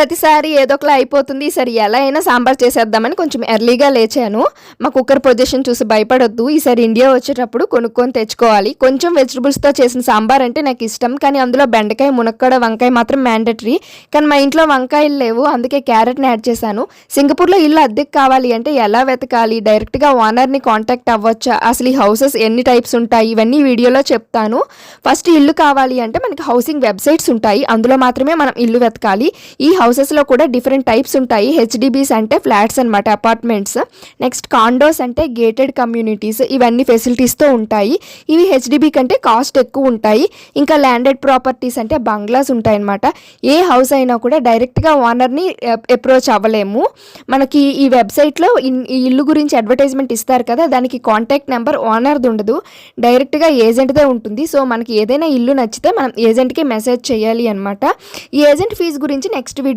ప్రతిసారి ఏదో ఒకలా అయిపోతుంది. ఈసారి ఎలా అయినా సాంబార్ చేసేద్దామని కొంచెం ఎర్లీగా లేచాను. మా కుక్కర్ పొజిషన్ చూసి భయపడొద్దు. ఈసారి ఇండియా వచ్చేటప్పుడు కొనుక్కొని తెచ్చుకోవాలి. కొంచెం వెజిటబుల్స్తో చేసిన సాంబార్ అంటే నాకు ఇష్టం. కానీ అందులో బెండకాయ మునక్కడ వంకాయ మాత్రం మ్యాండటరీ. కానీ మా ఇంట్లో వంకాయలు లేవు. అందుకే క్యారెట్ని యాడ్ చేశాను. సింగపూర్లో ఇల్లు అద్దెకి కావాలి అంటే ఎలా వెతకాలి? డైరెక్ట్గా ఓనర్ని కాంటాక్ట్ అవ్వచ్చా? అసలు ఈ హౌసెస్ ఎన్ని టైప్స్ ఉంటాయి? ఇవన్నీ వీడియోలో చెప్తాను. ఫస్ట్ ఇల్లు కావాలి అంటే మనకి హౌసింగ్ వెబ్సైట్స్ ఉంటాయి. అందులో మాత్రమే మనం ఇల్లు వెతకాలి. ఈ హౌసెస్లో కూడా డిఫరెంట్ టైప్స్ ఉంటాయి. హెచ్డిబిస్ అంటే ఫ్లాట్స్ అనమాట అపార్ట్మెంట్స్ నెక్స్ట్ కాండోస్ అంటే గేటెడ్ కమ్యూనిటీస్ ఇవన్నీ ఫెసిలిటీస్తో ఉంటాయి. ఇవి హెచ్డిబి కంటే కాస్ట్ ఎక్కువ ఉంటాయి. ఇంకా ల్యాండెడ్ ప్రాపర్టీస్ అంటే బంగ్లాస్ ఉంటాయన్నమాట. ఏ హౌస్ అయినా కూడా డైరెక్ట్గా ఓనర్ని అప్రోచ్ అవ్వలేము. మనకి ఈ వెబ్సైట్లో ఈ ఇల్లు గురించి అడ్వర్టైజ్మెంట్ ఇస్తారు కదా దానికి కాంటాక్ట్ నెంబర్ ఓనర్ది ఉండదు. డైరెక్ట్గా ఏజెంట్దే ఉంటుంది. సో మనకి ఏదైనా ఇల్లు నచ్చితే మనం ఏజెంట్కి మెసేజ్ చేయాలి అనమాట ఈ ఏజెంట్ ఫీజు గురించి నెక్స్ట్ వీడియో